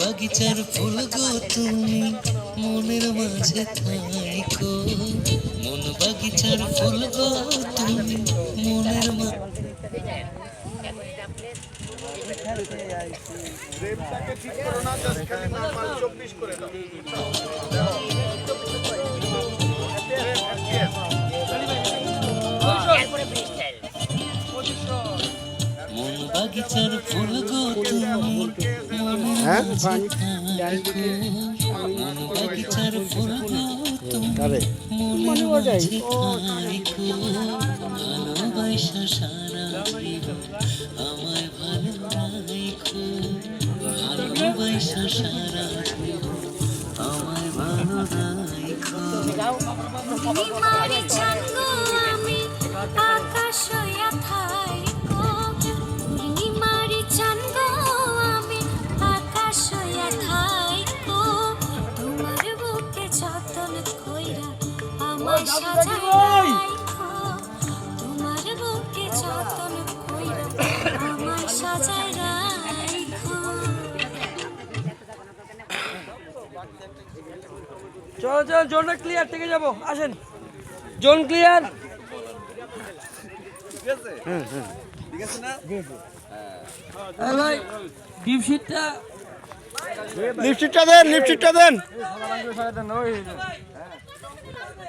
বাগিচার ফুল গো তুমি মনের মাঝে থাইকো। মন বাগিচার ফুল গো তুমি মনের মাঝে বাগিচার ফুল গো তুমি মন বাগিচার ফুল গো তুমি ভালোবাসা সারা আমায় ভালো ভালোবাসা সারা আমায় ভালো রাখো তোমার বুকে যতন কইরা আমার সাজাই রাখো চলো চলো জোনটা ক্লিয়ার থেকে যাব আসেন। জোন ক্লিয়ার হ্যাঁ ভাই। ডিপশিটটা লিপস্টিকটা দেন লিপস্টিকটা দেন।